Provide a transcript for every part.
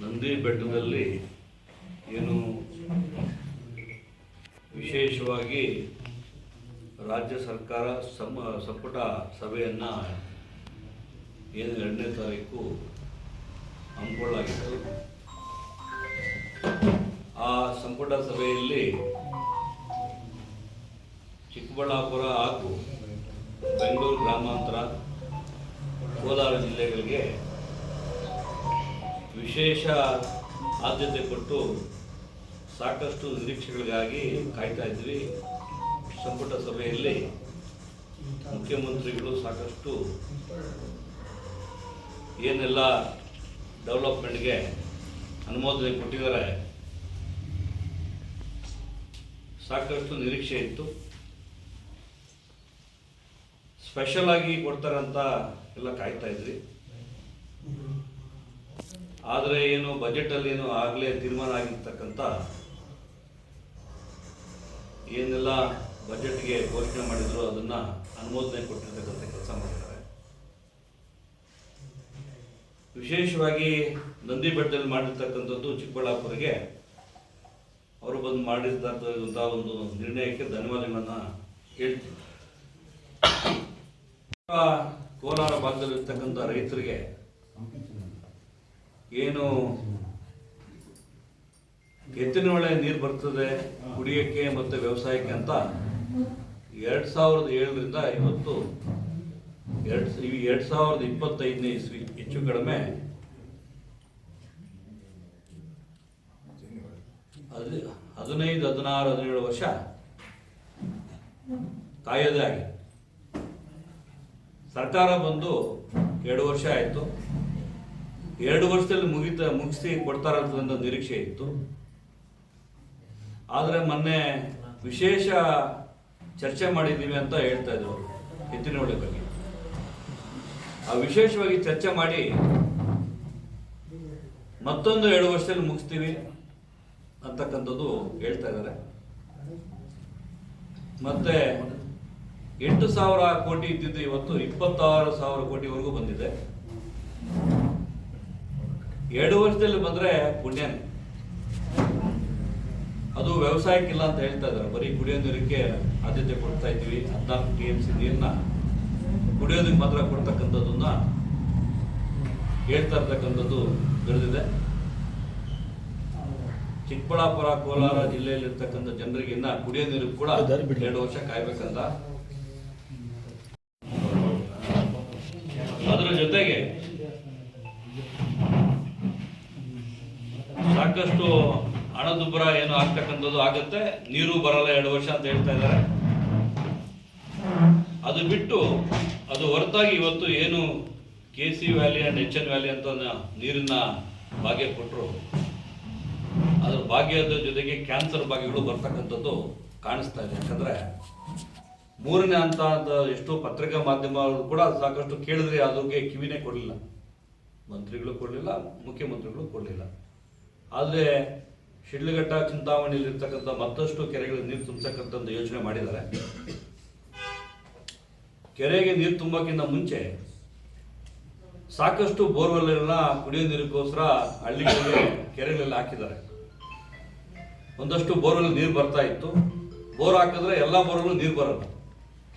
ನಂದಿ ಬೆಟ್ಟದಲ್ಲಿ ಏನು ವಿಶೇಷವಾಗಿ ರಾಜ್ಯ ಸರ್ಕಾರ ಸಮ ಸಂಪುಟ ಸಭೆಯನ್ನು ಏನು ಎರಡನೇ ತಾರೀಕು ಹಮ್ಮಿಕೊಳ್ಳಲಾಗಿತ್ತು. ಆ ಸಂಪುಟ ಸಭೆಯಲ್ಲಿ ಚಿಕ್ಕಬಳ್ಳಾಪುರ ಹಾಗೂ ಬೆಂಗಳೂರು ಗ್ರಾಮಾಂತರ, ಕೋಲಾರ ಜಿಲ್ಲೆಗಳಿಗೆ ವಿಶೇಷ ಆದ್ಯತೆ ಕೊಟ್ಟು ಸಾಕಷ್ಟು ನಿರೀಕ್ಷೆಗಳಿಗಾಗಿ ಕಾಯ್ತಾ ಇದ್ವಿ. ಸಂಪುಟ ಸಭೆಯಲ್ಲಿ ಮುಖ್ಯಮಂತ್ರಿಗಳು ಸಾಕಷ್ಟು ಏನೆಲ್ಲ ಡೆವಲಪ್ಮೆಂಟ್ಗೆ ಅನುಮೋದನೆ ಕೊಟ್ಟಿದ್ದಾರೆ. ಸಾಕಷ್ಟು ನಿರೀಕ್ಷೆ ಇತ್ತು. ಸ್ಪೆಷಲ್ ಆಗಿ ಕೊಡ್ತಾರಂತ ಎಲ್ಲ ಕಾಯ್ತಾ ಇದ್ವಿ. ಆದರೆ ಏನು ಬಜೆಟಲ್ಲಿ ಏನು ಆಗಲೇ ತೀರ್ಮಾನ ಆಗಿರ್ತಕ್ಕಂಥ ಏನೆಲ್ಲ ಬಜೆಟ್ಗೆ ಘೋಷಣೆ ಮಾಡಿದ್ರು ಅದನ್ನ ಅನುಮೋದನೆ ಕೊಟ್ಟಿರ್ತಕ್ಕಂಥ ಕೆಲಸ ಮಾಡಿದ್ದಾರೆ. ವಿಶೇಷವಾಗಿ ನಂದಿ ಬೆಟ್ಟದಲ್ಲಿ ಮಾಡಿರ್ತಕ್ಕಂಥದ್ದು ಚಿಕ್ಕಬಳ್ಳಾಪುರಿಗೆ ಅವರು ಬಂದು ಮಾಡಿರ್ತಕ್ಕಂಥ ಒಂದು ನಿರ್ಣಯಕ್ಕೆ ಧನ್ಯವಾದಗಳನ್ನು ಹೇಳ್ತೀನಿ. ಕೋಲಾರ ಭಾಗದಲ್ಲಿರ್ತಕ್ಕಂಥ ರೈತರಿಗೆ ಏನು? ಎತ್ತಿನ ಹೊಳೆ ನೀರು ಬರ್ತದೆ, ಕುಡಿಯೋಕ್ಕೆ ಮತ್ತು ವ್ಯವಸಾಯಕ್ಕೆ ಅಂತ ಎರಡು ಸಾವಿರದ ಏಳರಿಂದ ಇವತ್ತು ಎರಡು ಎರಡು ಸಾವಿರದ ಇಪ್ಪತ್ತೈದನೇ ಇಸ್ವಿ, ಹೆಚ್ಚು ಕಡಿಮೆ. ಹದಿ ಹದಿನೈದು, ಹದಿನಾರು, ಹದಿನೇಳು ವರ್ಷ ಕಾಯೋದೇ ಆಗಿದೆ. ಸರ್ಕಾರ ಬಂದು ಎರಡು ವರ್ಷ ಆಯಿತು. ಎರಡು ವರ್ಷದಲ್ಲಿ ಮುಗಿತ, ಮುಗಿಸಿ ಕೊಡ್ತಾರಂತ ನಿರೀಕ್ಷೆ ಇತ್ತು. ಆದರೆ ಮೊನ್ನೆ ವಿಶೇಷ ಚರ್ಚೆ ಮಾಡಿದ್ದೀವಿ ಅಂತ ಹೇಳ್ತಾ ಇದ್ರು ಎತ್ತಿನಹೊಳೆ ಬಗ್ಗೆ. ಆ ವಿಶೇಷವಾಗಿ ಚರ್ಚೆ ಮಾಡಿ ಮತ್ತೊಂದು ಎರಡು ವರ್ಷದಲ್ಲಿ ಮುಗಿಸ್ತೀವಿ ಅಂತಕ್ಕಂಥದ್ದು ಹೇಳ್ತಾ ಇದ್ದಾರೆ. ಮತ್ತೆ ಎಂಟು ಸಾವಿರ ಕೋಟಿ ಇದ್ದಿದ್ದು ಇವತ್ತು ಇಪ್ಪತ್ತಾರು ಸಾವಿರ ಕೋಟಿವರೆಗೂ ಬಂದಿದೆ. ಎರಡು ವರ್ಷದಲ್ಲಿ ಬಂದ್ರೆ ಪುಣ್ಯನ. ಅದು ವ್ಯವಸಾಯಕ್ಕಿಲ್ಲ ಅಂತ ಹೇಳ್ತಾ ಇದ್ದಾರೆ. ಬರೀ ಕುಡಿಯೋ ನೀರಿಗೆ ಆದ್ಯತೆ ಕೊಡ್ತಾ ಇದ್ದೀವಿ. ಹದಿನಾಲ್ಕು ಟಿ ಎಂ ಸಿ ನೀರನ್ನ ಕುಡಿಯೋದಕ್ಕೆ ಮಾತ್ರ ಕೊಡ್ತಕ್ಕಂಥದ್ದನ್ನ ಹೇಳ್ತಾ ಇರ್ತಕ್ಕಂಥದ್ದು ತಿಳಿದಿದೆ ಚಿಕ್ಕಬಳ್ಳಾಪುರ ಕೋಲಾರ ಜಿಲ್ಲೆಯಲ್ಲಿರ್ತಕ್ಕಂಥ ಜನರಿಗೆ ಇನ್ನ ಕುಡಿಯೋ ನೀರು ಕೂಡ ಎರಡು ವರ್ಷ ಕಾಯ್ಬೇಕಂತ ಸಾಕಷ್ಟು ಹಣದುಬ್ಬರ ಏನು ಆಗ್ತಕ್ಕಂಥದ್ದು ಆಗುತ್ತೆ. ನೀರು ಬರಲ್ಲ ಎರಡು ವರ್ಷ ಅಂತ ಹೇಳ್ತಾ ಇದ್ದಾರೆ. ಅದು ಬಿಟ್ಟು ಅದು ಹೊರತಾಗಿ ಇವತ್ತು ಏನು K C valley and H N valley ಅಂತ ನೀರಿನ ಭಾಗ್ಯ ಕೊಟ್ಟರು ಅದ್ರ ಭಾಗ್ಯದ ಜೊತೆಗೆ ಕ್ಯಾನ್ಸರ್ ಭಾಗ್ಯಗಳು ಬರ್ತಕ್ಕಂಥದ್ದು ಕಾಣಿಸ್ತಾ ಇದೆ. ಯಾಕಂದ್ರೆ ಮೂರನೇ ಹಂತ ಅಂತ ಎಷ್ಟೋ ಪತ್ರಿಕಾ ಮಾಧ್ಯಮಗಳು ಕೂಡ ಸಾಕಷ್ಟು ಕೇಳಿದ್ರೆ ಅದಕ್ಕೆ ಕಿವಿನೇ ಕೊಡಲಿಲ್ಲ. ಮಂತ್ರಿಗಳು ಕೊಡಲಿಲ್ಲ, ಮುಖ್ಯಮಂತ್ರಿಗಳು ಕೊಡಲಿಲ್ಲ. ಆದರೆ ಶಿಡ್ಲಘಟ್ಟ ಚಿಂತಾಮಣಿಯಲ್ಲಿರ್ತಕ್ಕಂಥ ಮತ್ತಷ್ಟು ಕೆರೆಗಳಿಗೆ ನೀರು ತುಂಬತಕ್ಕಂಥ ಒಂದು ಯೋಚನೆ ಮಾಡಿದ್ದಾರೆ. ಕೆರೆಗೆ ನೀರು ತುಂಬಕ್ಕಿಂತ ಮುಂಚೆ ಸಾಕಷ್ಟು ಬೋರ್ವೆಲ್ಗಳನ್ನ ಕುಡಿಯೋ ನೀರಿಗೋಸ್ಕರ ಹಳ್ಳಿಗಳಿಗೆ ಕೆರೆಗಳೆಲ್ಲ ಹಾಕಿದ್ದಾರೆ. ಒಂದಷ್ಟು ಬೋರ್ವೆಲ್ ನೀರು ಬರ್ತಾ ಇತ್ತು. ಬೋರ್ ಹಾಕಿದ್ರೆ ಎಲ್ಲ ಬೋರ್ವೆಲ್ ನೀರು ಬರೋದು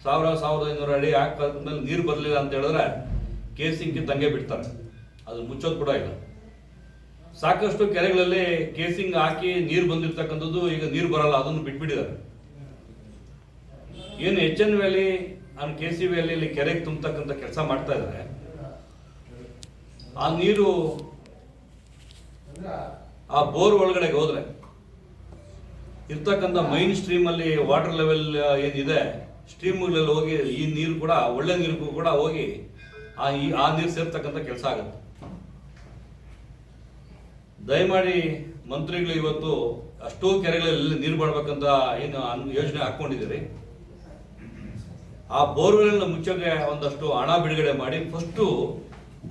ಸಾವಿರ, ಸಾವಿರದ ಐನೂರು ಅಡಿ ಹಾಕಿದ್ಮೇಲೆ ನೀರು ಬರಲಿಲ್ಲ ಅಂತ ಹೇಳಿದ್ರೆ ಕೇಸಿಂಗ್ ತಂಗೆ ಬಿಡ್ತಾರೆ. ಅದು ಮುಚ್ಚೋದು ಕೂಡ ಇಲ್ಲ. ಸಾಕಷ್ಟು ಕೆರೆಗಳಲ್ಲಿ ಕೇಸಿಂಗ್ ಹಾಕಿ ನೀರು ಬಂದಿರತಕ್ಕಂಥದ್ದು ಈಗ ನೀರು ಬರಲ್ಲ, ಅದನ್ನು ಬಿಟ್ಬಿಟ್ಟಿದ್ದಾರೆ. ಏನು ಎಚ್ ಎನ್ ವ್ಯಾಲಿ ನಾನು ಕೆ ಸಿ ವ್ಯಾಲಿಯಲ್ಲಿ ಕೆರೆಗೆ ತುಂಬತಕ್ಕಂಥ ಕೆಲಸ ಮಾಡ್ತಾ ಇದ್ದಾರೆ. ಆ ನೀರು ಆ ಬೋರ್ ಒಳಗಡೆಗೆ ಹೋದ್ರೆ ಇರ್ತಕ್ಕಂಥ ಮೈನ್ ಸ್ಟ್ರೀಮ್ ಅಲ್ಲಿ ವಾಟರ್ ಲೆವೆಲ್ ಏನಿದೆ ಸ್ಟ್ರೀಮ್ಗಳಲ್ಲಿ ಹೋಗಿ ಈ ನೀರು ಕೂಡ, ಒಳ್ಳೆ ನೀರಿಗೂ ಕೂಡ ಹೋಗಿ ಆ ಈ, ಆ ನೀರು ಸೇರ್ತಕ್ಕಂಥ ಕೆಲಸ ಆಗುತ್ತೆ. ದಯಮಾಡಿ ಮಂತ್ರಿಗಳು ಇವತ್ತು ಅಷ್ಟೋ ಕೆರೆಗಳಲ್ಲಿ ನೀರು ಮಾಡ್ಬೇಕಂತ ಏನು ಯೋಜನೆ ಹಾಕೊಂಡಿದ್ದೀರಿ ಆ ಬೋರ್ವೆಲ್ನ ಮುಚ್ಚೋಕೆ ಒಂದಷ್ಟು ಹಣ ಬಿಡುಗಡೆ ಮಾಡಿ ಫಸ್ಟು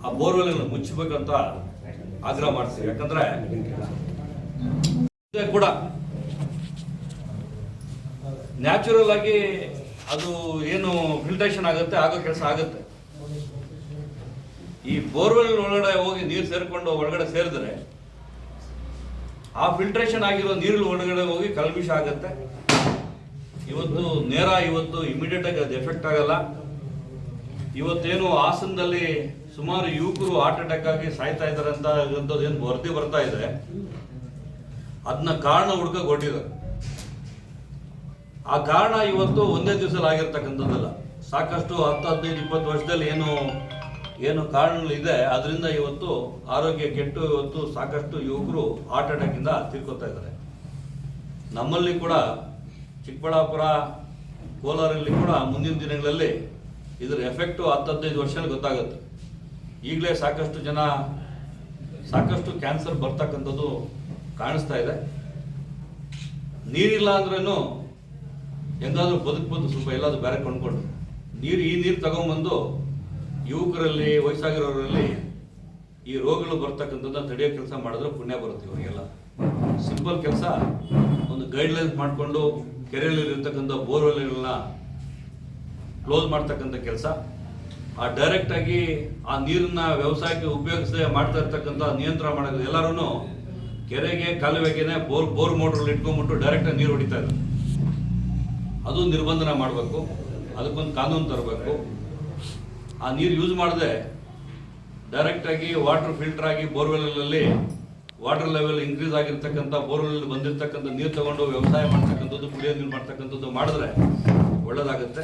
ಆ ಬೋರ್ವೆಲ್ ಮುಚ್ಚಬೇಕಂತ ಆಗ್ರಹ ಮಾಡ್ತೀವಿ. ಯಾಕಂದ್ರೆ ಕೂಡ ನ್ಯಾಚುರಲ್ ಆಗಿ ಅದು ಏನು ಫಿಲ್ಟ್ರೇಷನ್ ಆಗುತ್ತೆ, ಆಗೋ ಕೆಲಸ ಆಗುತ್ತೆ. ಈ ಬೋರ್ವೆಲ್ ಒಳಗಡೆ ಹೋಗಿ ನೀರು ಸೇರ್ಕೊಂಡು ಒಳಗಡೆ ಸೇರಿದ್ರೆ ಆ ಫಿಲ್ಟ್ರೇಷನ್ ಆಗಿರೋ ನೀರು ಒಳಗಡೆ ಹೋಗಿ ಕಲ್ಮಿಷ ಆಗುತ್ತೆ. ಇವತ್ತು ನೇರ, ಇವತ್ತು ಇಮಿಡಿಯೇಟ್ ಆಗಿ ಅದು ಎಫೆಕ್ಟ್ ಆಗಲ್ಲ. ಇವತ್ತೇನು ಹಾಸನದಲ್ಲಿ ಸುಮಾರು ಯುವಕರು ಹಾರ್ಟ್ ಅಟ್ಯಾಕ್ ಆಗಿ ಸಾಯ್ತಾ ಇದ್ದಾರೆ ಅಂತ ಏನು ವರದಿ ಬರ್ತಾ ಇದೆ. ಅದನ್ನ ಕಾರಣ ಹುಡುಕ ಆ ಕಾರಣ ಇವತ್ತು ಒಂದೇ ದಿವಸದಲ್ಲಿ ಆಗಿರ್ತಕ್ಕಂಥದ್ದಲ್ಲ. ಸಾಕಷ್ಟು ಹತ್ತು, ಹದಿನೈದು, ಇಪ್ಪತ್ತು ವರ್ಷದಲ್ಲಿ ಏನು ಏನು ಕಾರಣಗಳಿದೆ, ಅದರಿಂದ ಇವತ್ತು ಆರೋಗ್ಯ ಕೆಟ್ಟು ಇವತ್ತು ಸಾಕಷ್ಟು ಯುವಕರು ಹಾರ್ಟ್ ಅಟ್ಯಾಕಿಂದ ತಿರ್ಕೋತಾ ಇದ್ದಾರೆ. ನಮ್ಮಲ್ಲಿ ಕೂಡ ಚಿಕ್ಕಬಳ್ಳಾಪುರ, ಕೋಲಾರಲ್ಲಿ ಕೂಡ ಮುಂದಿನ ದಿನಗಳಲ್ಲಿ ಇದರ ಎಫೆಕ್ಟು ಹತ್ತು ಹದಿನೈದು ವರ್ಷದಲ್ಲಿ ಗೊತ್ತಾಗುತ್ತೆ. ಈಗಲೇ ಸಾಕಷ್ಟು ಜನ, ಸಾಕಷ್ಟು ಕ್ಯಾನ್ಸರ್ ಬರ್ತಕ್ಕಂಥದ್ದು ಕಾಣಿಸ್ತಾ ಇದೆ. ನೀರಿಲ್ಲ ಅಂದ್ರೂ ಹೆಂಗಾದ್ರೂ ಬದುಕ್ಬೋದು ಸ್ವಲ್ಪ ಎಲ್ಲಾದ್ರೂ ಬೇರೆ ಕೊಂಡ್ಕೊಂಡು. ನೀರು ಈ ನೀರು ತಗೊಂಬಂದು ಯುವಕರಲ್ಲಿ, ವಯಸ್ಸಾಗಿರೋರಲ್ಲಿ ಈ ರೋಗಗಳು ಬರ್ತಕ್ಕಂಥದ್ದನ್ನ ತಡೆಯೋ ಕೆಲಸ ಮಾಡಿದ್ರೆ ಪುಣ್ಯ ಬರುತ್ತೆ ಇವರಿಗೆಲ್ಲ. ಸಿಂಪಲ್ ಕೆಲಸ. ಒಂದು ಗೈಡ್ಲೈನ್ಸ್ ಮಾಡಿಕೊಂಡು ಕೆರೆಯಲ್ಲಿರ್ತಕ್ಕಂಥ ಬೋರ್ವೆಲ್ಗಳನ್ನ ಕ್ಲೋಸ್ ಮಾಡ್ತಕ್ಕಂಥ ಕೆಲಸ. ಆ ಡೈರೆಕ್ಟ್ ಆಗಿ ಆ ನೀರನ್ನ ವ್ಯವಸಾಯಕ್ಕೆ ಉಪಯೋಗಿಸದೆ ಮಾಡ್ತಾ ಇರ್ತಕ್ಕಂಥ ನಿಯಂತ್ರಣ ಮಾಡೋದು ಎಲ್ಲರೂ ಕೆರೆಗೆ, ಕಾಲುವೆಗೆನೆ ಬೋರ್ ಬೋರ್ ಮೋಟ್ರಲ್ಲಿ ಇಟ್ಕೊಂಡ್ಬಿಟ್ಟು ಡೈರೆಕ್ಟ್ ನೀರು ಹೊಡಿತಾ ಇದ್ದಾರೆ. ಅದು ನಿರ್ಬಂಧನ ಮಾಡಬೇಕು. ಅದಕ್ಕೊಂದು ಕಾನೂನು ತರಬೇಕು. ಆ ನೀರು ಯೂಸ್ ಮಾಡದೆ ಡೈರೆಕ್ಟಾಗಿ ವಾಟರ್ ಫಿಲ್ಟರ್ ಆಗಿ ಬೋರ್ವೆಲ್ಗಳಲ್ಲಿ ವಾಟರ್ ಲೆವೆಲ್ ಇನ್ಕ್ರೀಸ್ ಆಗಿರ್ತಕ್ಕಂಥ ಬೋರ್ವೆಲ್ ಬಂದಿರತಕ್ಕಂಥ ನೀರು ತಗೊಂಡು ವ್ಯವಸಾಯ ಮಾಡ್ತಕ್ಕಂಥದ್ದು, ಕುಡಿಯೋ ನೀರು ಮಾಡ್ತಕ್ಕಂಥದ್ದು ಮಾಡಿದ್ರೆ ಒಳ್ಳೆಯದಾಗುತ್ತೆ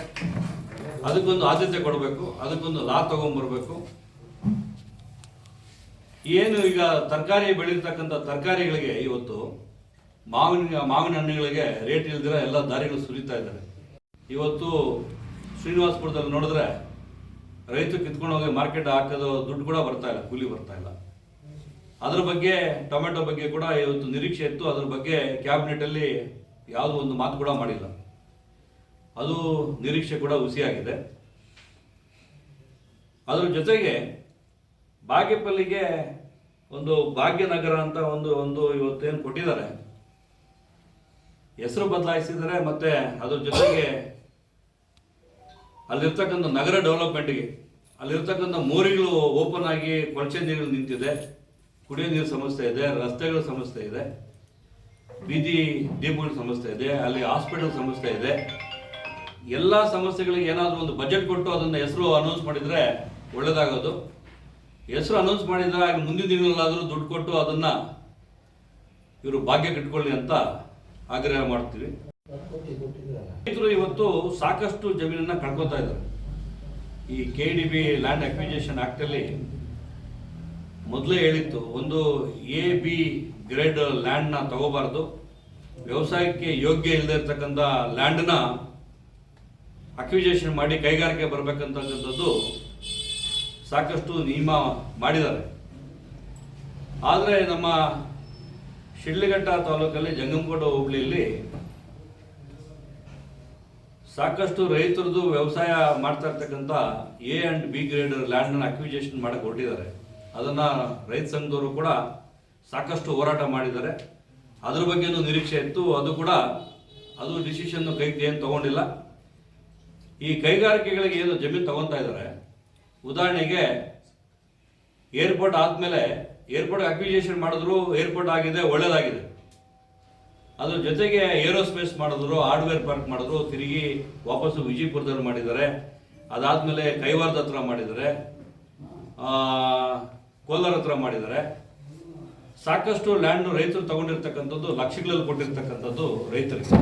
ಅದಕ್ಕೊಂದು ಆದ್ಯತೆ ಕೊಡಬೇಕು, ಅದಕ್ಕೊಂದು ಲಾ ತಗೊಂಡ್ಬರ್ಬೇಕು ಏನು ಈಗ ತರಕಾರಿ ಬೆಳೀತಕ್ಕಂಥ ತರಕಾರಿಗಳಿಗೆ ಇವತ್ತು ಮಾವಿನ ಮಾವಿನ ಹಣ್ಣುಗಳಿಗೆ ರೇಟ್ ಇಲ್ದಿರ ಎಲ್ಲ ದಾರಿಗಳು ಸುರಿತಾ ಇದ್ದಾರೆ ಇವತ್ತು ಶ್ರೀನಿವಾಸಪುರದಲ್ಲಿ ನೋಡಿದ್ರೆ ರೈತರು ಕಿತ್ಕೊಂಡು ಹೋಗಿ ಮಾರ್ಕೆಟ್ ಹಾಕೋದು, ದುಡ್ಡು ಕೂಡ ಬರ್ತಾ ಇಲ್ಲ, ಕೂಲಿ ಬರ್ತಾ ಇಲ್ಲ. ಅದ್ರ ಬಗ್ಗೆ ಟೊಮೆಟೊ ಬಗ್ಗೆ ಕೂಡ ಇವತ್ತು ನಿರೀಕ್ಷೆ ಇತ್ತು. ಅದ್ರ ಬಗ್ಗೆ ಕ್ಯಾಬಿನೆಟಲ್ಲಿ ಯಾವುದೋ ಒಂದು ಮಾತು ಕೂಡ ಮಾಡಿಲ್ಲ. ಅದು ನಿರೀಕ್ಷೆ ಕೂಡ ಹುಸಿಯಾಗಿದೆ. ಅದ್ರ ಜೊತೆಗೆ ಬಾಗೇಪಲ್ಲಿಗೆ ಒಂದು ಭಾಗ್ಯನಗರ ಅಂತ ಒಂದು ಒಂದು ಇವತ್ತೇನು ಕೊಟ್ಟಿದ್ದಾರೆ. ಹೆಸರು ಬದಲಾಯಿಸಿದರೆ ಮತ್ತೆ ಅದ್ರ ಜೊತೆಗೆ ಅಲ್ಲಿರ್ತಕ್ಕಂಥ ನಗರ ಡೆವಲಪ್ಮೆಂಟ್ಗೆ, ಅಲ್ಲಿರ್ತಕ್ಕಂಥ ಮೋರಿಗಳು ಓಪನ್ ಆಗಿ ಕೊಳಚೆ ನೀರು ನಿಂತಿದೆ, ಕುಡಿಯೋ ನೀರು ಸಮಸ್ಯೆ ಇದೆ, ರಸ್ತೆಗಳ ಸಮಸ್ಯೆ ಇದೆ, ಬೀದಿ ದೀಪಗಳ ಸಮಸ್ಯೆ ಇದೆ, ಅಲ್ಲಿ ಹಾಸ್ಪಿಟಲ್ ಸಮಸ್ಯೆ ಇದೆ. ಎಲ್ಲ ಸಮಸ್ಯೆಗಳಿಗೆ ಏನಾದರೂ ಒಂದು ಬಜೆಟ್ ಕೊಟ್ಟು ಅದನ್ನು ಹೆಸರು ಅನೌನ್ಸ್ ಮಾಡಿದರೆ ಒಳ್ಳೆಯದಾಗೋದು ಹೆಸರು ಅನೌನ್ಸ್ ಮಾಡಿದರೆ ಆಗ ಮುಂದಿನ ದಿನಗಳಲ್ಲಾದರೂ ದುಡ್ಡು ಕೊಟ್ಟು ಅದನ್ನು ಇವರು ಭಾಗ್ಯ ಕಟ್ಕೊಳ್ಳಿ ಅಂತ ಆಗ್ರಹ ಮಾಡ್ತೀವಿ. ರೈತರು ಇವತ್ತು ಸಾಕಷ್ಟು ಜಮೀನನ್ನ ಕಳ್ಕೊತಾ ಇದ್ದಾರೆ. ಈ K D B land acquisition ಆಕ್ಟಲ್ಲಿ ಮೊದಲೇ ಹೇಳಿತ್ತು, ಒಂದು ಎ ಬಿ ಗ್ರೇಡ್ ಲ್ಯಾಂಡ್ನ ತಗೋಬಾರ್ದು. ವ್ಯವಸಾಯಕ್ಕೆ ಯೋಗ್ಯ ಇಲ್ಲದೆ ಇರ್ತಕ್ಕಂಥ ಲ್ಯಾಂಡ್ನ ಅಕ್ವಿಜೇಷನ್ ಮಾಡಿ ಕೈಗಾರಿಕೆ ಬರಬೇಕಂತಕ್ಕಂಥದ್ದು ಸಾಕಷ್ಟು ನಿಯಮ ಮಾಡಿದ್ದಾರೆ. ಆದರೆ ನಮ್ಮ ಶಿಡ್ಲಘಟ್ಟ ತಾಲೂಕಲ್ಲಿ ಜಂಗಮಗೋಡ ಹೋಬಳಿಯಲ್ಲಿ ಸಾಕಷ್ಟು ರೈತರದ್ದು ವ್ಯವಸಾಯ ಮಾಡ್ತಾ ಇರ್ತಕ್ಕಂಥ ಎ ಆ್ಯಂಡ್ ಬಿ ಗ್ರೇಡ್ ಲ್ಯಾಂಡ್ನ ಅಕ್ವಿಜೇಷನ್ ಮಾಡಕ್ಕೆ ಹೊರಟಿದ್ದಾರೆ. ಅದನ್ನು ರೈತ ಸಂಘದವರು ಕೂಡ ಸಾಕಷ್ಟು ಹೋರಾಟ ಮಾಡಿದ್ದಾರೆ. ಅದ್ರ ಬಗ್ಗೆನೂ ನಿರೀಕ್ಷೆ ಇತ್ತು. ಅದು ಕೂಡ, ಅದು ಡಿಸಿಷನ್ನು ಕೈಗೆ ಏನು ತಗೊಂಡಿಲ್ಲ. ಈ ಕೈಗಾರಿಕೆಗಳಿಗೆ ಏನು ಜಮೀನು ತಗೊತಾ ಇದ್ದಾರೆ. ಉದಾಹರಣೆಗೆ ಏರ್ಪೋರ್ಟ್ ಆದಮೇಲೆ ಏರ್ಪೋರ್ಟ್ ಅಕ್ವಿಜೇಷನ್ ಮಾಡಿದ್ರು ಏರ್ಪೋರ್ಟ್ ಆಗಿದೆ, ಒಳ್ಳೇದಾಗಿದೆ. ಅದ್ರ ಜೊತೆಗೆ ಏರೋಸ್ಪೇಸ್ ಮಾಡಿದ್ರು, ಹಾರ್ಡ್ವೇರ್ ಪಾರ್ಕ್ ಮಾಡಿದ್ರು, ತಿರುಗಿ ವಾಪಸ್ಸು ವಿಜಯಪುರದಲ್ಲಿ ಮಾಡಿದ್ದಾರೆ. ಅದಾದಮೇಲೆ ಕೈವಾರದ ಹತ್ರ ಮಾಡಿದ್ದಾರೆ. ಕೋಲಾರ ಹತ್ರ ಮಾಡಿದ್ದಾರೆ. ಸಾಕಷ್ಟು ಲ್ಯಾಂಡ್ ರೈತರು ತಗೊಂಡಿರ್ತಕ್ಕಂಥದ್ದು, ಲಕ್ಷಗಳಲ್ಲಿ ಕೊಟ್ಟಿರ್ತಕ್ಕಂಥದ್ದು ರೈತರಿಗೆ.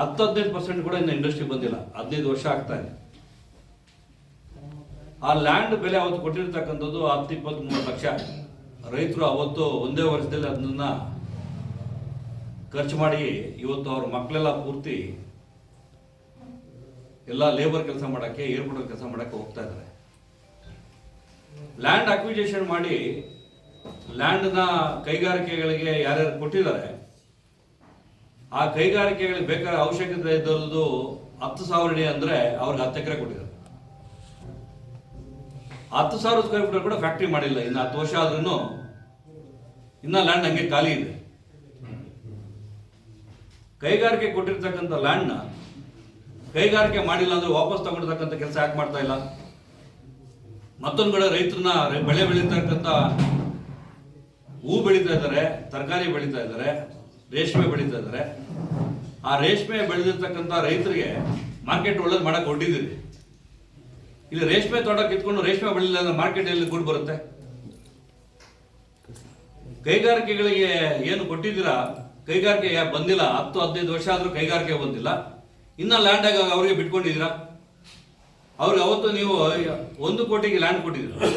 ಹತ್ತು ಹದಿನೈದು ಪರ್ಸೆಂಟ್ ಕೂಡ ಇನ್ನು ಇಂಡಸ್ಟ್ರಿ ಬಂದಿಲ್ಲ. ಹದಿನೈದು ವರ್ಷ ಆಗ್ತಾ ಇದೆ. ಆ ಲ್ಯಾಂಡ್ ಬೆಲೆ ಅವತ್ತು ಕೊಟ್ಟಿರ್ತಕ್ಕಂಥದ್ದು ಹತ್ತು ಇಪ್ಪತ್ತ್ ಮೂರು ಲಕ್ಷ. ರೈತರು ಅವತ್ತು ಒಂದೇ ವರ್ಷದಲ್ಲಿ ಅದನ್ನ ಖರ್ಚು ಮಾಡಿ ಇವತ್ತು ಅವ್ರ ಮಕ್ಕಳೆಲ್ಲ ಪೂರ್ತಿ ಎಲ್ಲ ಲೇಬರ್ ಕೆಲಸ ಮಾಡೋಕ್ಕೆ ಏರ್ಪೋರ್ಟ್ ಕೆಲಸ ಮಾಡೋಕ್ಕೆ ಹೋಗ್ತಾ ಇದ್ದಾರೆ. ಲ್ಯಾಂಡ್ ಅಕ್ವಿಜೇಷನ್ ಮಾಡಿ ಲ್ಯಾಂಡ್ನ ಕೈಗಾರಿಕೆಗಳಿಗೆ ಯಾರ್ಯಾರು ಕೊಟ್ಟಿದ್ದಾರೆ, ಆ ಕೈಗಾರಿಕೆಗಳಿಗೆ ಬೇಕಾದ ಅವಶ್ಯಕತೆ ಇದ್ದದ್ದು ಹತ್ತು ಸಾವಿರ ಅಂದ್ರೆ ಅವ್ರಿಗೆ ಹತ್ತು ಎಕರೆ ಕೊಟ್ಟಿದ್ದಾರೆ. ಹತ್ತು ಸಾವಿರ ಸ್ಕ್ವೇರ್ ಫೀಟ್ ಕೂಡ ಫ್ಯಾಕ್ಟ್ರಿ ಮಾಡಿಲ್ಲ, ಇನ್ನು ಹತ್ತು ವರ್ಷ ಆದ್ರೂ ಇನ್ನ ಲ್ಯಾಂಡ್ ಹಂಗೆ ಖಾಲಿ ಇದೆ. ಕೈಗಾರಿಕೆ ಕೊಟ್ಟಿರ್ತಕ್ಕಂಥ ಲ್ಯಾಂಡ್ನ ಕೈಗಾರಿಕೆ ಮಾಡಿಲ್ಲ ಅಂದ್ರೆ ವಾಪಸ್ ತಗೊಂಡಿರ್ತಕ್ಕಂಥ ಕೆಲಸ ಯಾಕೆ ಮಾಡ್ತಾ ಇಲ್ಲ? ಮತ್ತೊಂದು ಕಡೆ ರೈತರನ್ನ ಬೆಳೆ ಬೆಳೀತಕ್ಕಂಥ ಹೂ ಬೆಳೀತಾ ಇದ್ದಾರೆ, ತರಕಾರಿ ಬೆಳೀತಾ ಇದ್ದಾರೆ, ರೇಷ್ಮೆ ಬೆಳೀತಾ ಇದ್ದಾರೆ. ಆ ರೇಷ್ಮೆ ಬೆಳೆದಿರ್ತಕ್ಕಂಥ ರೈತರಿಗೆ ಮಾರ್ಕೆಟ್ ಒಳ್ಳೇದು ಮಾಡಕ್ಕೆ ಹೊಟ್ಟಿದ್ದೀರಿ ಇಲ್ಲಿ ರೇಷ್ಮೆ ತೋಟಕ್ಕೆ ಕಿತ್ಕೊಂಡು ರೇಷ್ಮೆ ಬೆಳಿಲ್ಲ ಅಂದ್ರೆ ಮಾರ್ಕೆಟ್ ಎಲ್ಲಿ ದುಡ್ಡು ಬರುತ್ತೆ. ಕೈಗಾರಿಕೆಗಳಿಗೆ ಏನು ಕೊಟ್ಟಿದ್ದೀರಾ? ಕೈಗಾರಿಕೆ ಬಂದಿಲ್ಲ. ಹತ್ತು, ಹದಿನೈದು ವರ್ಷ ಆದರೂ ಕೈಗಾರಿಕೆ ಬಂದಿಲ್ಲ. ಇನ್ನ ಲ್ಯಾಂಡ್ ಆಗ ಅವ್ರಿಗೆ ಬಿಟ್ಕೊಂಡಿದ್ದೀರಾ? ಅವ್ರಿಗೆ ಅವತ್ತು ನೀವು ಒಂದು ಕೋಟಿಗೆ ಲ್ಯಾಂಡ್ ಕೊಟ್ಟಿದ್ದೀರಾ?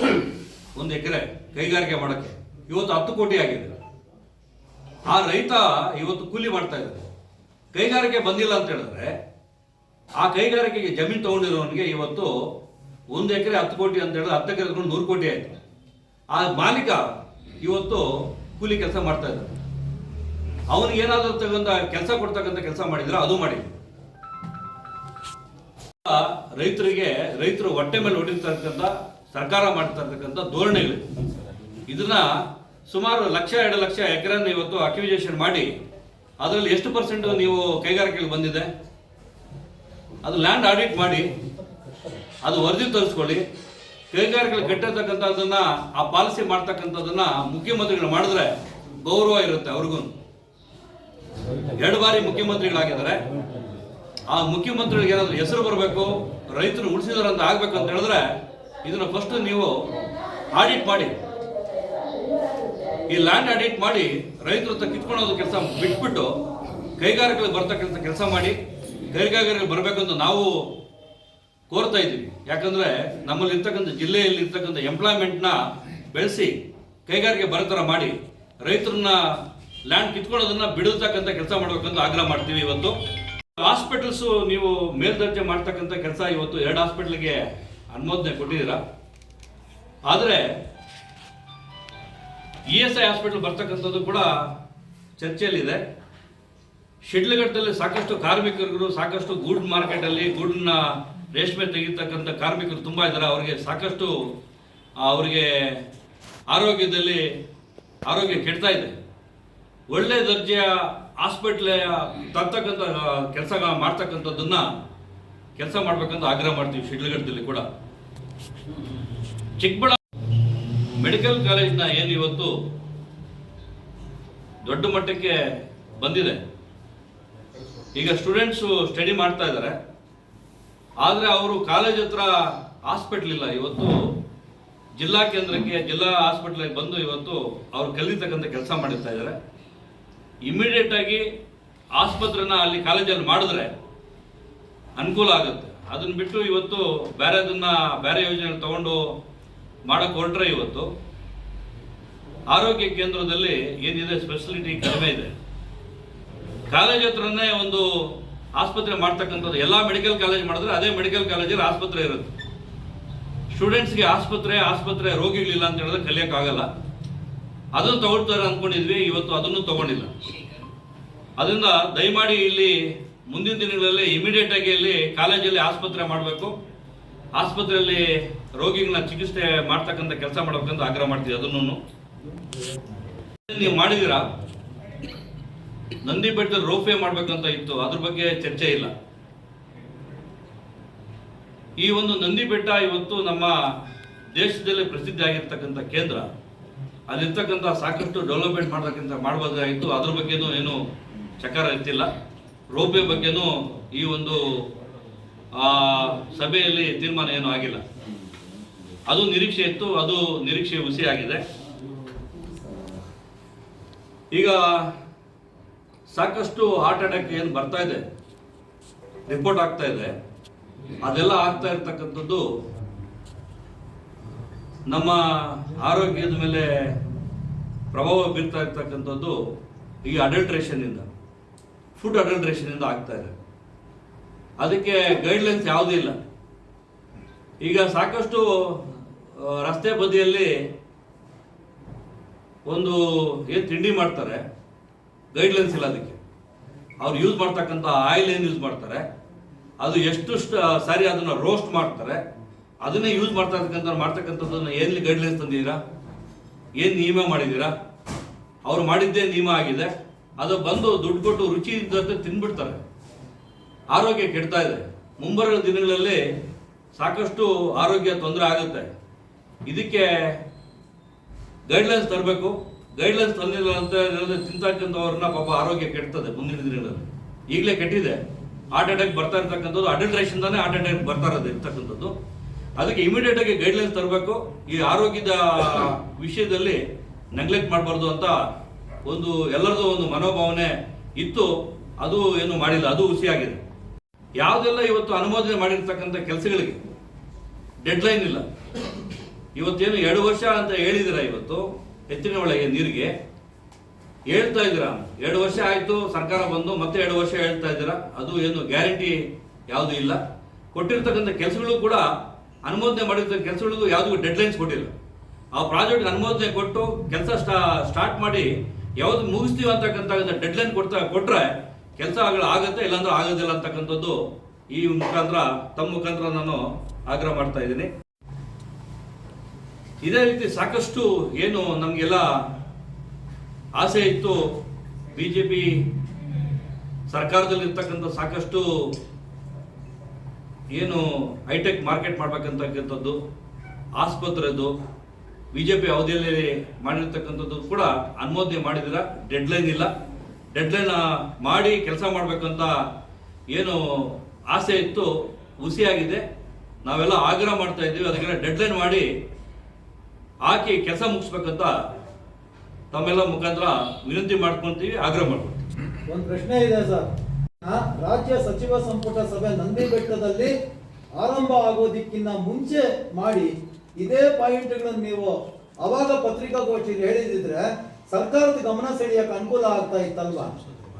ಒಂದು ಎಕರೆ ಕೈಗಾರಿಕೆ ಮಾಡೋಕ್ಕೆ. ಇವತ್ತು ಹತ್ತು ಕೋಟಿ ಆಗಿದೆ ಆ ರೈತ ಇವತ್ತು ಕೂಲಿ ಮಾಡ್ತಾ ಇದ್ದಾರೆ ಕೈಗಾರಿಕೆ ಬಂದಿಲ್ಲ ಅಂತ ಹೇಳಿದ್ರೆ ಆ ಕೈಗಾರಿಕೆಗೆ ಜಮೀನು ತಗೊಂಡಿರೋನಿಗೆ ಇವತ್ತು ಒಂದು ಎಕರೆ ಹತ್ತು ಕೋಟಿ ಅಂತ ಹೇಳಿದ್ರೆ ಹತ್ತು ಎಕರೆ ನೂರು ಕೋಟಿ ಆಯಿತು. ಆ ಮಾಲೀಕ ಇವತ್ತು ಕೂಲಿ ಕೆಲಸ ಮಾಡ್ತಾ ಇದ್ದಾನೆ ಅವನಿಗೆ ಏನಾದರೂ ತಗೊಂಡ ಕೆಲಸ ಕೊಡ್ತಕ್ಕಂಥ ಕೆಲಸ ಮಾಡಿದ್ರೆ ಅದು ಮಾಡಿ. ರೈತರಿಗೆ, ರೈತರು ಹೊಟ್ಟೆ ಮೇಲೆ ಹೊಡಿತಕ್ಕಂಥ, ಸರ್ಕಾರ ಮಾಡ್ತಾ ಇರ್ತಕ್ಕಂಥ ಧೋರಣೆಗಳು. ಇದನ್ನ ಸುಮಾರು ಲಕ್ಷ, ಎರಡು ಲಕ್ಷ ಎಕರೆನ ಇವತ್ತು ಅಕ್ಯುಜೇಷನ್ ಮಾಡಿ, ಅದರಲ್ಲಿ ಎಷ್ಟು ಪರ್ಸೆಂಟ್ ನೀವು ಕೈಗಾರಿಕೆಗೆ ಬಂದಿದೆ? ಅದು ಲ್ಯಾಂಡ್ ಆಡಿಟ್ ಮಾಡಿ, ಅದು ವರದಿ ತರಿಸ್ಕೊಳ್ಳಿ. ಕೈಗಾರಿಕೆಗಳು ಕಟ್ಟಿರ್ತಕ್ಕಂಥದ್ದನ್ನ ಆ ಪಾಲಿಸಿ ಮಾಡ್ತಕ್ಕಂಥದ್ದನ್ನ ಮುಖ್ಯಮಂತ್ರಿಗಳು ಮಾಡಿದ್ರೆ ಗೌರವ ಇರುತ್ತೆ ಅವ್ರಿಗೂ. ಎರಡು ಬಾರಿ ಮುಖ್ಯಮಂತ್ರಿಗಳಾಗಿದ್ದಾರೆ. ಆ ಮುಖ್ಯಮಂತ್ರಿಗಳಿಗೆ ಏನಾದ್ರು ಹೆಸರು ಬರಬೇಕು, ರೈತರು ಉಳಿಸಿದಾರಂತ ಅಂತ ಆಗ್ಬೇಕು ಅಂತ ಹೇಳಿದ್ರೆ ಇದನ್ನ ಫಸ್ಟ್ ನೀವು ಆಡಿಟ್ ಮಾಡಿ. ಈ ಲ್ಯಾಂಡ್ ಆಡಿಟ್ ಮಾಡಿ ರೈತರ ಹತ್ರ ಕಿತ್ಕೊಳ್ಳೋದು ಕೆಲಸ ಬಿಟ್ಬಿಟ್ಟು ಕೈಗಾರಿಕೆಗಳಿಗೆ ಬರ್ತಕ್ಕಂಥ ಕೆಲಸ ಮಾಡಿ ಕೈಗಾರಿಕೆಗಳಿಗೆ ಬರಬೇಕಂತ ನಾವು ಕೋರ್ತಾ ಇದ್ದೀವಿ. ಯಾಕಂದ್ರೆ ನಮ್ಮಲ್ಲಿ ಇರ್ತಕ್ಕಂಥ ಜಿಲ್ಲೆಯಲ್ಲಿ ಇರ್ತಕ್ಕಂಥ ಎಂಪ್ಲಾಯ್ಮೆಂಟ್ನ ಬೆಳೆಸಿ ಕೈಗಾರಿಕೆ ಬರೋ ಮಾಡಿ ರೈತರನ್ನ ಲ್ಯಾಂಡ್ ಕಿತ್ಕೊಳ್ಳೋದನ್ನ ಬಿಡತಕ್ಕಂಥ ಕೆಲಸ ಮಾಡಬೇಕಂತ ಆಗ್ರಹ ಮಾಡ್ತೀವಿ ಇವತ್ತು. ಹಾಸ್ಪಿಟಲ್ಸು ನೀವು ಮೇಲ್ದರ್ಜೆ ಮಾಡ್ತಕ್ಕಂಥ ಕೆಲಸ ಇವತ್ತು ಎರಡು ಹಾಸ್ಪಿಟ್ಲಿಗೆ ಅನುಮೋದನೆ ಕೊಟ್ಟಿದ್ದೀರಾ. ಆದರೆ ಇ ಎಸ್ ಐ ಹಾಸ್ಪಿಟಲ್ ಬರ್ತಕ್ಕಂಥದ್ದು ಕೂಡ ಚರ್ಚೆಯಲ್ಲಿದೆ. ಶಿಡ್ಲಘಟ್ಟದಲ್ಲಿ ಸಾಕಷ್ಟು ಕಾರ್ಮಿಕರು ಸಾಕಷ್ಟು ಗೂಡ್ ಮಾರ್ಕೆಟಲ್ಲಿ ಗೂಡನ್ನ ರೇಷ್ಮೆ ತೆಗಿತಕ್ಕಂಥ ಕಾರ್ಮಿಕರು ತುಂಬ ಇದ್ದಾರೆ. ಅವರಿಗೆ ಸಾಕಷ್ಟು ಅವರಿಗೆ ಆರೋಗ್ಯದಲ್ಲಿ ಆರೋಗ್ಯ ಕೆಡ್ತಾ ಇದೆ. ಒಳ್ಳೆ ದರ್ಜೆಯ ಹಾಸ್ಪಿಟ್ಲ್ ತರ್ತಕ್ಕಂಥ ಕೆಲಸ ಮಾಡ್ತಕ್ಕಂಥದ್ದನ್ನು ಕೆಲಸ ಮಾಡಬೇಕಂತ ಆಗ್ರಹ ಮಾಡ್ತೀವಿ ಶಿಡ್ಲಘಟ್ಟದಲ್ಲಿ ಕೂಡ. ಚಿಕ್ಕಬಳ್ಳಾಪುರ ಮೆಡಿಕಲ್ ಕಾಲೇಜ್ನ ಏನು ಇವತ್ತು ದೊಡ್ಡ ಮಟ್ಟಕ್ಕೆ ಬಂದಿದೆ. ಈಗ ಸ್ಟೂಡೆಂಟ್ಸು ಸ್ಟಡಿ ಮಾಡ್ತಾ ಇದ್ದಾರೆ. ಆದರೆ ಅವರು ಕಾಲೇಜ್ ಹತ್ರ ಹಾಸ್ಪಿಟ್ಲ್ ಇಲ್ಲ. ಇವತ್ತು ಜಿಲ್ಲಾ ಕೇಂದ್ರಕ್ಕೆ ಜಿಲ್ಲಾ ಹಾಸ್ಪಿಟ್ಲಿಗೆ ಬಂದು ಇವತ್ತು ಅವ್ರು ಕಲಿತಕ್ಕಂಥ ಕೆಲಸ ಮಾಡಿರ್ತಾ ಇದ್ದಾರೆ. ಇಮಿಡಿಯೇಟ್ ಆಗಿ ಆಸ್ಪತ್ರೆನ ಅಲ್ಲಿ ಕಾಲೇಜಲ್ಲಿ ಮಾಡಿದ್ರೆ ಅನುಕೂಲ ಆಗುತ್ತೆ. ಅದನ್ನು ಬಿಟ್ಟು ಇವತ್ತು ಬೇರೆದನ್ನ ಬೇರೆ ಯೋಜನೆ ತಗೊಂಡು ಮಾಡೋಕ್ಕೆ ಹೊರಟ್ರೆ ಇವತ್ತು ಆರೋಗ್ಯ ಕೇಂದ್ರದಲ್ಲಿ ಏನಿದೆ? ಸ್ಪೆಷಲಿಟಿ ಕಡಿಮೆ ಇದೆ. ಕಾಲೇಜ್ ಹತ್ರನೇ ಒಂದು ಆಸ್ಪತ್ರೆ ಮಾಡ್ತಕ್ಕಂಥದ್ದು ಎಲ್ಲ ಮೆಡಿಕಲ್ ಕಾಲೇಜ್ ಮಾಡಿದ್ರೆ ಅದೇ ಮೆಡಿಕಲ್ ಕಾಲೇಜಲ್ಲಿ ಆಸ್ಪತ್ರೆ ಇರುತ್ತೆ. ಸ್ಟೂಡೆಂಟ್ಸ್ಗೆ ಆಸ್ಪತ್ರೆ ಆಸ್ಪತ್ರೆ ರೋಗಿಗಳಿಲ್ಲ ಅಂತ ಹೇಳಿದ್ರೆ ಕಲಿಯೋಕ್ಕಾಗಲ್ಲ ಅದನ್ನು ತಗೊಳ್ತಾರೆ ಅಂದ್ಕೊಂಡಿದ್ವಿ ಇವತ್ತು ಅದನ್ನು ತಗೊಂಡಿಲ್ಲ. ಅದರಿಂದ ದಯಮಾಡಿ ಇಲ್ಲಿ ಮುಂದಿನ ದಿನಗಳಲ್ಲಿ ಇಮಿಡಿಯೇಟ್ ಆಗಿ ಇಲ್ಲಿ ಕಾಲೇಜಲ್ಲಿ ಆಸ್ಪತ್ರೆ ಮಾಡಬೇಕು. ಆಸ್ಪತ್ರೆಯಲ್ಲಿ ರೋಗಿಗಳನ್ನ ಚಿಕಿತ್ಸೆ ಮಾಡ್ತಕ್ಕಂಥ ಕೆಲಸ ಮಾಡಬೇಕಂತ ಆಗ್ರಹ ಮಾಡ್ತೀವಿ ಅದನ್ನು ನೀವು ಮಾಡಿದ್ದೀರಾ? ನಂದಿ ಬೆಟ್ಟದಲ್ಲಿ ರೋಫೆ ಮಾಡ್ಬೇಕಂತ ಇತ್ತು ಅದ್ರ ಬಗ್ಗೆ ಚರ್ಚೆ ಇಲ್ಲ. ಈ ಒಂದು ನಂದಿ ಬೆಟ್ಟ ಇವತ್ತು ನಮ್ಮ ದೇಶದಲ್ಲಿ ಪ್ರಸಿದ್ಧ ಆಗಿರ್ತಕ್ಕಂಥ ಕೇಂದ್ರ. ಅಲ್ಲಿರ್ತಕ್ಕಂಥ ಸಾಕಷ್ಟು ಡೆವಲಪ್ಮೆಂಟ್ ಮಾಡ್ತಕ್ಕಂಥ ಮಾಡಬಹುದಾಗಿತ್ತು ಅದ್ರ ಬಗ್ಗೆನೂ ಏನು ಚಕಾರ ಎತ್ತಿಲ್ಲ ರೋಪೆ ಬಗ್ಗೆನೂ ಈ ಒಂದು ಆ, ಸಭೆಯಲ್ಲಿ ತೀರ್ಮಾನ ಏನೂ ಆಗಿಲ್ಲ. ಅದು ನಿರೀಕ್ಷೆ ಇತ್ತು ಅದು ನಿರೀಕ್ಷೆ ಹುಸಿ ಆಗಿದೆ. ಈಗ ಸಾಕಷ್ಟು ಹಾರ್ಟ್ ಅಟ್ಯಾಕ್ ಏನು ಬರ್ತಾ ಇದೆ? ರಿಪೋರ್ಟ್ ಆಗ್ತಾ ಇದೆ. ಅದೆಲ್ಲ ಆಗ್ತಾ ಇರ್ತಕ್ಕಂಥದ್ದು ನಮ್ಮ ಆರೋಗ್ಯದ ಮೇಲೆ ಪ್ರಭಾವ ಬೀರ್ತಾ ಇರ್ತಕ್ಕಂಥದ್ದು ಈ ಅಡಲ್ಟ್ರೇಷನ್ ಇಂದ. ಫುಡ್ ಅಡಲ್ಟ್ರೇಷನ್ ಇಂದ ಆಗ್ತಾ ಇದೆ. ಅದಕ್ಕೆ ಗೈಡ್ಲೈನ್ಸ್ ಯಾವುದೂ ಇಲ್ಲ. ಈಗ ಸಾಕಷ್ಟು ರಸ್ತೆ ಬದಿಯಲ್ಲಿ ಒಂದು ಏನು ತಿಂಡಿ ಮಾಡ್ತಾರೆ? ಗೈಡ್ಲೈನ್ಸ್ ಇಲ್ಲ ಅದಕ್ಕೆ. ಅವ್ರು ಯೂಸ್ ಮಾಡ್ತಕ್ಕಂಥ ಆಯಿಲ್ ಏನು ಯೂಸ್ ಮಾಡ್ತಾರೆ, ಅದು ಎಷ್ಟು ಸಾರಿ ಅದನ್ನ ರೋಸ್ಟ್ ಮಾಡ್ತಾರೆ, ಅದನ್ನೇ ಯೂಸ್ ಮಾಡ್ತಾ ಇರ್ತಕ್ಕಂಥ ಮಾಡ್ತಕ್ಕಂಥದ್ದನ್ನ ಎಲ್ಲಿ ಗೈಡ್ಲೈನ್ಸ್ ತಂದಿದ್ದೀರಾ? ಏನು ನಿಯಮ ಮಾಡಿದ್ದೀರಾ? ಅವ್ರು ಮಾಡಿದ್ದೇ ನಿಯಮ ಆಗಿದೆ, ಅದು ಬಂದು ದುಡ್ಡು ಕೊಟ್ಟು ರುಚಿ ಇದ್ದಂತೆ ತಿಂದ್ಬಿಡ್ತಾರೆ ಆರೋಗ್ಯ ಕೆಡ್ತಾ ಇದೆ. ಮುಂಬರುವ ದಿನಗಳಲ್ಲಿ ಸಾಕಷ್ಟು ಆರೋಗ್ಯ ತೊಂದರೆ ಆಗುತ್ತೆ. ಇದಕ್ಕೆ ಗೈಡ್ಲೈನ್ಸ್ ತರಬೇಕು. ಗೈಡ್ಲೈನ್ಸ್ ತಂದಿಲ್ಲ ಅಂತ ಹೇಳಿದ್ರೆ ತಿಂತಕ್ಕಂಥವ್ರನ್ನ ಪಾಪ ಆರೋಗ್ಯ ಕೆಡ್ತದೆ ಮುಂದಿನ ದಿನಗಳಲ್ಲಿ. ಈಗಲೇ ಕೆಟ್ಟಿದೆ. ಹಾರ್ಟ್ ಅಟ್ಯಾಕ್ ಬರ್ತಾ ಇರ್ತಕ್ಕಂಥದ್ದು ಅಡಲ್ಟ್ರೇಷನ್ದಾನೆ ಹಾರ್ಟ್ ಅಟ್ಯಾಕ್ ಬರ್ತಾ ಇರೋದು ಇರ್ತಕ್ಕಂಥದ್ದು. ಅದಕ್ಕೆ ಇಮಿಡಿಯೇಟ್ ಆಗಿ ಗೈಡ್ಲೈನ್ಸ್ ತರಬೇಕು. ಈ ಆರೋಗ್ಯದ ವಿಷಯದಲ್ಲಿ ನೆಗ್ಲೆಕ್ಟ್ ಮಾಡಬಾರ್ದು ಅಂತ ಒಂದು ಎಲ್ಲರದು ಒಂದು ಮನೋಭಾವನೆ ಇತ್ತು. ಅದು ಏನು ಮಾಡಿಲ್ಲ, ಅದು ಹುಸಿಯಾಗಿದೆ. ಯಾವುದೆಲ್ಲ ಇವತ್ತು ಅನುಮೋದನೆ ಮಾಡಿರ್ತಕ್ಕಂಥ ಕೆಲಸಗಳಿಗೆ? ಡೆಡ್ಲೈನ್ ಇಲ್ಲ. ಇವತ್ತೇನು ಎರಡು ವರ್ಷ ಅಂತ ಹೇಳಿದಿರ ಇವತ್ತು? ಎತ್ತಿನ ಒಳಗೆ ನೀರಿಗೆ ಹೇಳ್ತಾ ಇದ್ದೀರಾ? ಎರಡು ವರ್ಷ ಆಯ್ತು, ಸರ್ಕಾರ ಬಂದು ಮತ್ತೆ ಎರಡು ವರ್ಷ ಹೇಳ್ತಾ ಇದ್ದೀರಾ? ಅದು ಏನು ಗ್ಯಾರಂಟಿ ಯಾವುದು ಇಲ್ಲ. ಕೊಟ್ಟಿರ್ತಕ್ಕಂಥ ಕೆಲಸಗಳು ಕೂಡ ಅನುಮೋದನೆ ಮಾಡಿರ್ತಕ್ಕಂಥ ಕೆಲಸಗಳಿಗೂ ಯಾವುದೂ ಡೆಡ್ಲೈನ್ಸ್ ಕೊಟ್ಟಿಲ್ಲ. ಆ ಪ್ರಾಜೆಕ್ಟ್ ಅನುಮೋದನೆ ಕೊಟ್ಟು ಕೆಲಸ ಸ್ಟಾರ್ಟ್ ಮಾಡಿ ಯಾವ್ದು ಮುಗಿಸ್ತೀವಿ ಅಂತಕ್ಕಂಥ ಡೆಡ್ಲೈನ್ ಕೊಡ್ತಾ, ಕೊಟ್ರೆ ಕೆಲಸ ಆಗತ್ತೆ, ಇಲ್ಲಾಂದ್ರೆ ಆಗೋದಿಲ್ಲ ಅಂತಕ್ಕಂಥದ್ದು ಈ ಮುಖಾಂತರ, ತಮ್ಮ ಮುಖಾಂತರ ನಾನು ಆಗ್ರಹ ಮಾಡ್ತಾ ಇದ್ದೀನಿ. ಇದೇ ರೀತಿ ಸಾಕಷ್ಟು ಏನು ನಮಗೆಲ್ಲ ಆಸೆ ಇತ್ತು ಬಿ ಜೆ ಪಿ ಸರ್ಕಾರದಲ್ಲಿರ್ತಕ್ಕಂಥ ಸಾಕಷ್ಟು ಏನು ಹೈಟೆಕ್ ಮಾರ್ಕೆಟ್ ಮಾಡ್ಬೇಕಂತಕ್ಕಂಥದ್ದು, ಆಸ್ಪತ್ರೆದು ಬಿ ಜೆ ಪಿ ಅವಧಿಯಲ್ಲಿ ಮಾಡಿರ್ತಕ್ಕಂಥದ್ದು ಕೂಡ ಅನುಮೋದನೆ ಮಾಡಿದಿರ. ಡೆಡ್ಲೈನ್ ಇಲ್ಲ. ಡೆಡ್ಲೈನ್ ಮಾಡಿ ಕೆಲಸ ಮಾಡಬೇಕಂತ ಏನು ಆಸೆ ಇತ್ತು, ಹುಸಿಯಾಗಿದೆ. ನಾವೆಲ್ಲ ಆಗ್ರಹ ಮಾಡ್ತಾ ಇದ್ದೀವಿ. ಅದಕ್ಕೆಲ್ಲ ಡೆಡ್ಲೈನ್ ಮಾಡಿ ಹಾಕಿ ಕೆಲಸ ಮುಗಿಸ್ಬೇಕಂತ ತಮ್ಮೆಲ್ಲ ಮುಖಾಂತರ ವಿನಂತಿ ಮಾಡ್ಕೊಂತೀವಿ ಆಗ್ರಹ ಮಾಡ್ಕೊಂತೀವಿ. ಒಂದು ಪ್ರಶ್ನೆ ಇದೆ ಸರ್. ರಾಜ್ಯ ಸಚಿವ ಸಂಪುಟ ಸಭೆ ನಂದಿ ಬೆಟ್ಟದಲ್ಲಿ ಆರಂಭ ಆಗೋದಿಕ್ಕಿಂತ ಮುಂಚೆ ಮಾಡಿ ಇದೇ ಪಾಯಿಂಟ್ಗಳನ್ನು ನೀವು ಅವಾಗ ಪತ್ರಿಕಾಗೋಷ್ಠಿಯಲ್ಲಿ ಹೇಳಿದಿದ್ರೆ ಸರ್ಕಾರದ ಗಮನ ಸೆಳೆಯಕ್ಕೆ ಅನುಕೂಲ ಆಗ್ತಾ ಇತ್ತಲ್ವಾ?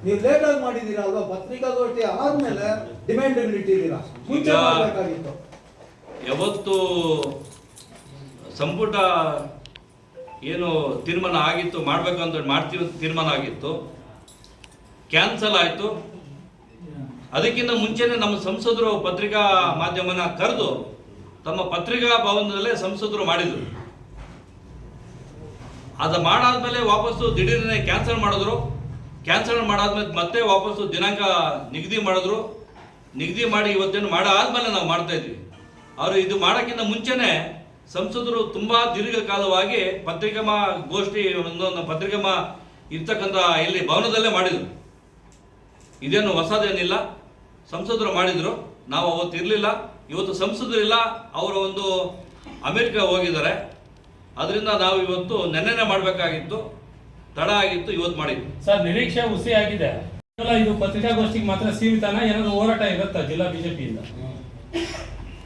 ನೀವು ಲೇಟ್ ಆಗಿ ಮಾಡಿದೀರಾ ಅಲ್ವಾ? ಪತ್ರಿಕಾಗೋಷ್ಠಿ ಆದ್ಮೇಲೆ ಡಿಮ್ಯಾಂಡ್ ಇಟ್ಟಿದ್ದೀರಾ ಮುಂಚೆ ಮಾಡಬೇಕಾಗಿತ್ತು. ಯಾವತ್ತು ಸಂಪುಟ ಏನು ತೀರ್ಮಾನ ಆಗಿತ್ತು ಮಾಡ್ಬೇಕಂತ ಮಾಡ್ತೀವಿ ಅಂತ ತೀರ್ಮಾನ ಆಗಿತ್ತು. ಕ್ಯಾನ್ಸಲ್ ಆಯಿತು. ಅದಕ್ಕಿಂತ ಮುಂಚೆನೆ ನಮ್ಮ ಸಂಸದರು ಪತ್ರಿಕಾ ಮಾಧ್ಯಮನ ಕರೆದು ತಮ್ಮ ಪತ್ರಿಕಾ ಭವನದಲ್ಲೇ ಸಂಸದರು ಮಾಡಿದರು. ಅದು ಮಾಡಾದ್ಮೇಲೆ ವಾಪಸ್ಸು ದಿಢೀರನೆ ಕ್ಯಾನ್ಸಲ್ ಮಾಡಿದ್ರು. ಕ್ಯಾನ್ಸಲ್ ಮಾಡಾದ್ಮೇಲೆ ಮತ್ತೆ ವಾಪಸ್ಸು ದಿನಾಂಕ ನಿಗದಿ ಮಾಡಿದ್ರು. ನಿಗದಿ ಮಾಡಿ ಇವತ್ತೇನು ಮಾಡಾದ್ಮೇಲೆ ನಾವು ಮಾಡ್ತಾ ಇದ್ವಿ. ಅವರು ಇದು ಮಾಡೋಕ್ಕಿಂತ ಮುಂಚೆನೆ ಸಂಸದರು ತುಂಬಾ ದೀರ್ಘಕಾಲವಾಗಿ ಪತ್ರಿಕಾ ಗೋಷ್ಠಿ ಒಂದೊಂದು ಪತ್ರಿಕಾ ಇರ್ತಕ್ಕಂಥ ಇಲ್ಲಿ ಭವನದಲ್ಲೇ ಮಾಡಿದ್ರು. ಇದೇನು ಹೊಸದೇನಿಲ್ಲ. ಸಂಸದರು ಮಾಡಿದ್ರು. ನಾವು ಅವತ್ತು ಇರಲಿಲ್ಲ. ಇವತ್ತು ಸಂಸದರಿಲ್ಲ. ಅವರ ಒಂದು ಅಮೆರಿಕ ಹೋಗಿದ್ದಾರೆ. ಅದರಿಂದ ನಾವು ಇವತ್ತು ನೆನ್ನೆನೆ ಮಾಡಬೇಕಾಗಿತ್ತು. ತಡ ಆಗಿತ್ತು ಇವತ್ತು ಮಾಡಿದ್ವಿ. ಸರ್ ನಿರೀಕ್ಷೆ ಹುಸಿ ಆಗಿದೆ. ಇದು ಪತ್ರಿಕಾಗೋಷ್ಠಿಗೆ ಮಾತ್ರ ಸೀಮಿತನ? ಏನಾದರೂ ಹೋರಾಟ ಇರುತ್ತಾ ಜಿಲ್ಲಾ ಬಿಜೆಪಿಯಿಂದ?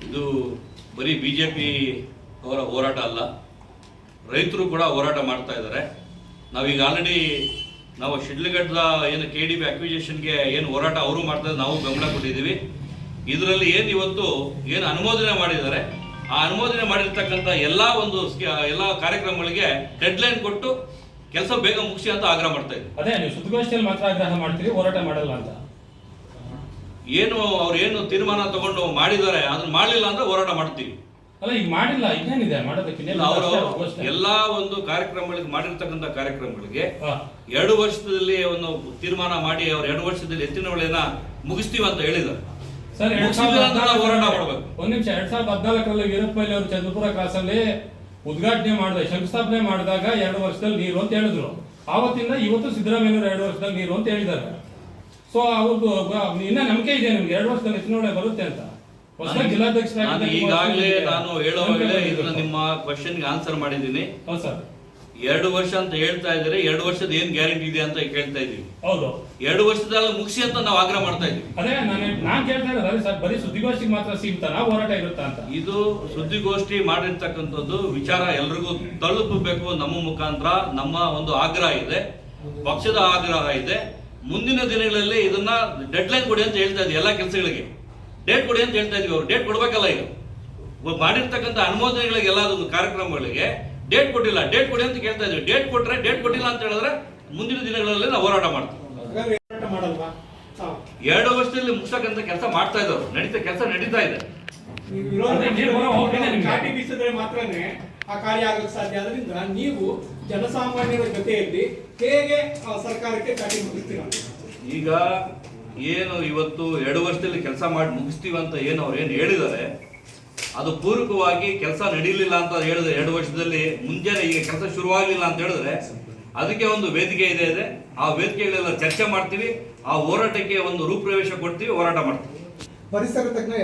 ಇದು ಬರೀ ಬಿಜೆಪಿ ಅವರ ಹೋರಾಟ ಅಲ್ಲ. ರೈತರು ಕೂಡ ಹೋರಾಟ ಮಾಡ್ತಾ ಇದ್ದಾರೆ. ನಾವೀಗ ಆಲ್ರೆಡಿ ನಾವು ಶಿಡ್ಲಘಟ್ಟದ ಏನು ಕೆ ಡಿ ಬಿ ಅಕ್ವಿಜೇಷನ್ಗೆ ಏನು ಹೋರಾಟ ಅವರು ಮಾಡ್ತಾ ಇದ್ದಾರೆ, ನಾವು ಬೆಂಬಲ ಕೊಟ್ಟಿದ್ದೀವಿ. ಇದರಲ್ಲಿ ಏನು ಇವತ್ತು ಏನು ಅನುಮೋದನೆ ಮಾಡಿದ್ದಾರೆ ಆ ಅನುಮೋದನೆ ಮಾಡಿರ್ತಕ್ಕಂಥ ಎಲ್ಲ ಒಂದು ಎಲ್ಲ ಕಾರ್ಯಕ್ರಮಗಳಿಗೆ ಡೆಡ್ಲೈನ್ ಕೊಟ್ಟು ಕೆಲಸ ಬೇಗ ಮುಗಿಸಿ ಅಂತ ಆಗ್ರಹ ಮಾಡ್ತಾ ಇದ್ದೀವಿ. ಅದೇ ನೀವು ಸುದ್ದಿಗೋಷ್ಠಿಯಲ್ಲಿ ಮಾತ್ರ ಆಗ್ರಹ ಮಾಡ್ತೀರಿ ಹೋರಾಟ ಮಾಡಲ್ಲ ಅಂತ? ಏನು ಅವ್ರು ಏನು ತೀರ್ಮಾನ ತಗೊಂಡು ಮಾಡಿದ್ದಾರೆ ಅದನ್ನ ಮಾಡಲಿಲ್ಲ ಅಂದ್ರೆ ಹೋರಾಟ ಮಾಡ್ತೀವಿ. ಅಲ್ಲ ಈಗ ಮಾಡಿಲ್ಲ ಇನ್ನೇನಿದೆ ಮಾಡೋದಕ್ಕೆ ಅವರು ಎಲ್ಲಾ ಒಂದು ಕಾರ್ಯಕ್ರಮಗಳಿಗೆ ಮಾಡಿರ್ತಕ್ಕಂಥ ಕಾರ್ಯಕ್ರಮಗಳಿಗೆ. ಎರಡು ವರ್ಷದಲ್ಲಿ ಒಂದು ತೀರ್ಮಾನ ಮಾಡಿ ಅವ್ರು ಎರಡು ವರ್ಷದಲ್ಲಿ ಎತ್ತಿನ ಹೊಳೆನ ಮುಗಿಸ್ತೀವಿ ಅಂತ ಹೇಳಿದ್ರು ಸರ್ ಎರಡ್ ಸಾವಿರದ ಹೋರಾಟ ಮಾಡಬೇಕು. ಒಂದ್ ನಿಮಿಷ ಎರಡ್ ಸಾವಿರದ ಹದಿನಾಲ್ಕರಲ್ಲಿ ವೀರಪ್ಪ ಅವರು ಚಂದ್ರಪುರ ಕಾಸಲ್ಲಿ ಉದ್ಘಾಟನೆ ಮಾಡಿದ ಶಂಕುಸ್ಥಾಪನೆ ಮಾಡಿದಾಗ ಎರಡು ವರ್ಷದಲ್ಲಿ ನೀರು ಅಂತ ಹೇಳಿದ್ರು. ಆವತ್ತಿಂದ ಇವತ್ತು ಸಿದ್ದರಾಮಯ್ಯವರು ಎರಡು ವರ್ಷದಲ್ಲಿ ನೀರು ಅಂತ ಹೇಳಿದ್ದಾರೆ. ಸೊ ಅವ್ರದ್ದು ಇನ್ನ ನಂಬಿಕೆ ಇದೆ ನಿಮ್ಗೆ ಎರಡು ವರ್ಷದಲ್ಲಿ ಎತ್ತಿನೊಳೆ ಬರುತ್ತೆ ಅಂತ. ನಾನು ಈಗಾಗಲೇ ನಾನು ಹೇಳೋವಾಗಲೇ ಇದನ್ನ. ನಿಮ್ಮ ಕ್ವಶನ್ಗೆ ಆನ್ಸರ್ ಮಾಡಿದ್ದೀನಿ. ಎರಡು ವರ್ಷ ಅಂತ ಹೇಳ್ತಾ ಇದ್ದಾರೆ ಎರಡು ವರ್ಷದ ಏನ್ ಗ್ಯಾರಂಟಿ ಇದೆ ಅಂತ ಕೇಳ್ತಾ ಇದೀವಿ ಹೌದು. ಎರಡು ವರ್ಷದಲ್ಲಿ ಮುಗಿಸಿ ಅಂತ ನಾವು ಆಗ್ರಹ ಮಾಡ್ತಾ ಇದೀವಿ ಅದೇ ನಾನು ನಾನ್ ಕೇಳ್ತಾ ಇರೋದು ಸರ್ ಬರೀ ಸುದ್ದಿಗೋಷ್ಠಿಗೆ ಮಾತ್ರ ಸೀಮಿತನಾ ಹೋರಾಟ ಇರುತ್ತಾ ಅಂತ. ಇದು ಸುದ್ದಿಗೋಷ್ಠಿ ಮಾಡಿರ್ತಕ್ಕಂಥದ್ದು ವಿಚಾರ ಎಲ್ರಿಗೂ ತಲುಪಬೇಕು ನಮ್ಮ ಮುಖಾಂತರ ನಮ್ಮ ಒಂದು ಆಗ್ರಹ ಇದೆ ಪಕ್ಷದ ಆಗ್ರಹ ಇದೆ. ಮುಂದಿನ ದಿನಗಳಲ್ಲಿ ಇದನ್ನ ಡೆಡ್ ಲೈನ್ ಕೊಡಿ ಅಂತ ಹೇಳ್ತಾ ಇದೆ ಎಲ್ಲ ಕೆಲಸಗಳಿಗೆ. ಡೇಟ್ ಕೊಡಿ ಅಂತ ಹೇಳ್ತಾ ಇದ್ವಿ ಅವ್ರು. ಡೇಟ್ ಕೊಡ್ಬೇಕಲ್ಲ ಈಗ ಮಾಡಿರ್ತಕ್ಕಂಥ ಅನುಮೋದನೆಗಳಿಗೆ ಎಲ್ಲದೊಂದು ಕಾರ್ಯಕ್ರಮಗಳಿಗೆ ಡೇಟ್ ಕೊಟ್ಟಿಲ್ಲ. ಡೇಟ್ ಕೊಡಿ ಅಂತ ಕೇಳ್ತಾ ಇದ್ವಿ. ಡೇಟ್ ಕೊಟ್ರೆ ಡೇಟ್ ಕೊಟ್ಟಿಲ್ಲ ಅಂತ ಹೇಳಿದ್ರೆ ಮುಂದಿನ ದಿನಗಳಲ್ಲಿ ನಾವು ಹೋರಾಟ ಮಾಡ್ತೀವಿ. ಎರಡು ವರ್ಷದಲ್ಲಿ ಮುಗಿಸ್ತಕ್ಕಂಥ ಕೆಲಸ ಮಾಡ್ತಾ ಇದ್ದಾರೆ ನಡೀತಾ ಕೆಲಸ ನಡೀತಾ ಇದೆ. ಚಾಟಿ ಬೀಸಿದ್ರೆ ಮಾತ್ರನೇ ಆ ಕಾರ್ಯ ಸಾಧ್ಯ. ಆದ್ರಿಂದ ನೀವು ಜನಸಾಮಾನ್ಯರ ಜೊತೆಯಲ್ಲಿ ಹೇಗೆ ಸರ್ಕಾರಕ್ಕೆ ಚಾಟಿ ಮುಗಿಸ್ತೀರಾ? ಈಗ ಏನು ಇವತ್ತು ಎರಡು ವರ್ಷದಲ್ಲಿ ಕೆಲಸ ಮಾಡಿ ಮುಗಿಸ್ತೀವಿ ಅಂತ ಏನು ಅವ್ರು ಏನು ಹೇಳಿದ್ದಾರೆ, ಅದು ಪೂರಕವಾಗಿ ಕೆಲಸ ನಡೀಲಿಲ್ಲ ಅಂತ ಹೇಳಿದ್ರೆ ಎರಡು ವರ್ಷದಲ್ಲಿ ಮುಂಜಾನೆ ಈಗ ಕೆಲಸ ಶುರುವಾಗಲಿಲ್ಲ ಅಂತ ಹೇಳಿದ್ರೆ ಅದಕ್ಕೆ ಒಂದು ವೇದಿಕೆ ಇದೆ ಇದೆ. ಆ ವೇದಿಕೆಗಳೆಲ್ಲ ಚರ್ಚೆ ಮಾಡ್ತೀವಿ, ಆ ಹೋರಾಟಕ್ಕೆ ಒಂದು ರೂಪ್ರವೇಶ ಕೊಡ್ತೀವಿ, ಹೋರಾಟ ಮಾಡ್ತೀವಿ. ಪರಿಸರ ತಜ್ಞ